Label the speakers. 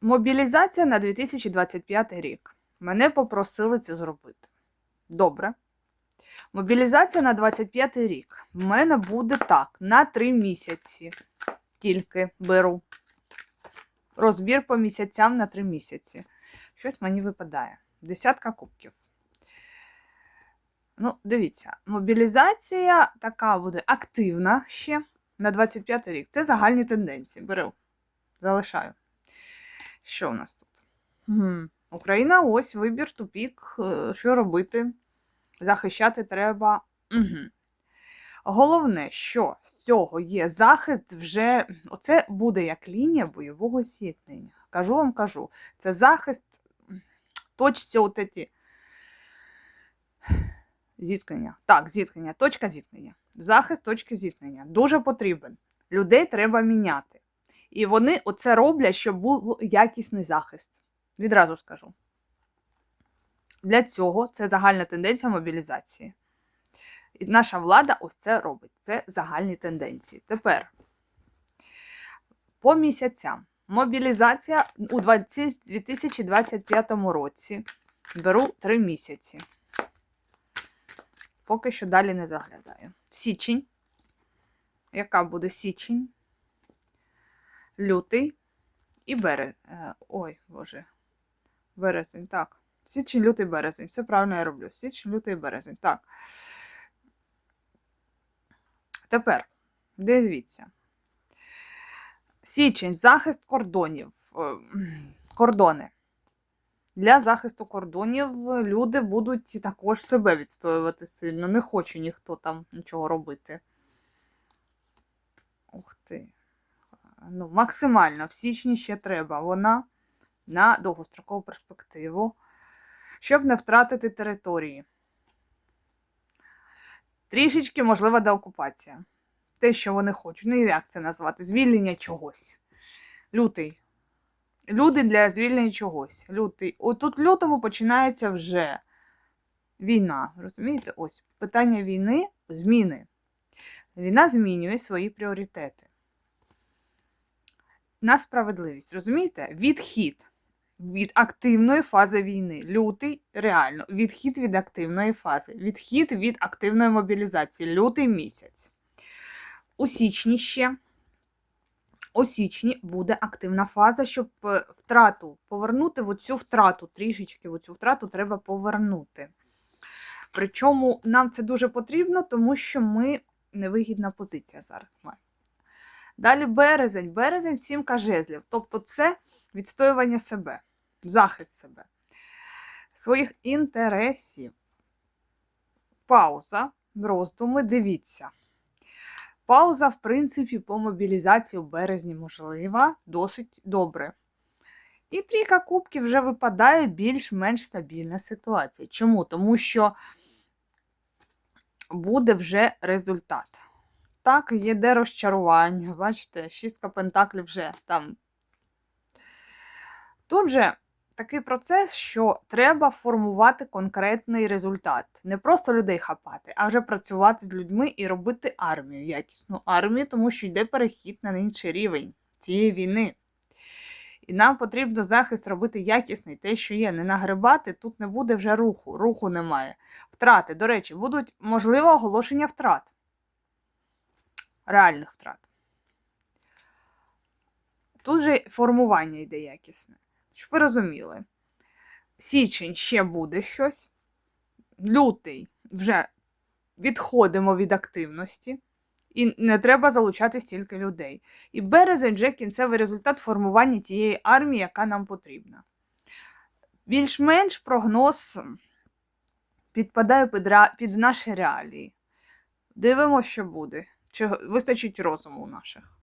Speaker 1: Мобілізація на 2025 рік. Мене попросили це зробити. Добре. Мобілізація на 25 рік. В мене буде так, на 3 місяці. Тільки беру. Розбір по місяцям на 3 місяці. Щось мені випадає. Десятка кубків. Ну, дивіться, мобілізація така буде активна ще на 25 рік. Це загальні тенденції. Беру. Залишаю. Що у нас тут? Угу. Україна, ось вибір, тупік. е, Що робити? Захищати треба. Угу. Головне, що з цього є захист вже. Оце буде як лінія бойового зіткнення. Кажу вам, кажу. Це захист точці от ці зіткнення. Так, зіткнення, точка зіткнення. Захист точки зіткнення. Дуже потрібен. Людей треба міняти. І вони оце роблять, щоб був якісний захист. Відразу скажу. Для цього це загальна тенденція мобілізації. І наша влада ось це робить. Це загальні тенденції. Тепер по місяцям. Мобілізація у 20 2025 році. Беру 3 місяці. Поки що далі не заглядаю. Січень. Яка буде січень? Лютий і березень. Ой, боже. Березень, так. Січень, лютий, березень. Все правильно я роблю. Січень, лютий, березень. Так. Тепер, дивіться. Січень, захист кордонів. Е, Кордони. Для захисту кордонів люди будуть також себе відстоювати сильно. Не хоче ніхто там нічого робити. Ух ти. Ну, максимально в січні ще треба. Вона на довгострокову перспективу, щоб не втратити території. Трішечки можлива деокупація. Те, що вони хочуть. Ну, як це назвати? Звільнення чогось. Лютий. Люди для звільнення чогось. Лютий. Отут в лютому починається вже війна. Розумієте? Ось питання війни, зміни. Війна змінює свої пріоритети. На справедливість, розумієте? Відхід від активної фази війни. Лютий, реально, відхід від активної фази, відхід від активної мобілізації. Лютий місяць. У січні ще. У січні буде активна фаза, щоб е, втрату повернути в цю втрату, трішечки в цю втрату треба повернути. Причому нам це дуже потрібно, тому що ми невигідна позиція зараз маємо. Далі березень. Березень сімка жезлів. Тобто це відстоювання себе, захист себе, своїх інтересів. Пауза, роздуми, дивіться. Пауза, в принципі, по мобілізації в березні можлива, досить добре. І трійка кубків вже випадає більш-менш стабільна ситуація. Чому? Тому що буде вже результат. Так, є де розчарування. Бачите, шістка пентаклів вже там. Тут же такий процес, що треба формувати конкретний результат. Не просто людей хапати, а вже працювати з людьми і робити армію, якісну армію, тому що йде перехід на інший рівень цієї війни. І нам потрібно захист робити якісний, те, що є. Не нагребати, тут не буде вже руху, руху немає. Втрати, до речі, будуть, можливо, оголошення втрат. Реальних втрат. Тут же формування йде якісне. Щоб ви розуміли, січень ще буде щось, лютий вже відходимо від активності, і не треба залучати стільки людей. І березень вже кінцевий результат формування тієї армії, яка нам потрібна. Більш-менш прогноз підпадає під, під наші реалії. Дивимося, що буде. Чи вистачить розуму наших.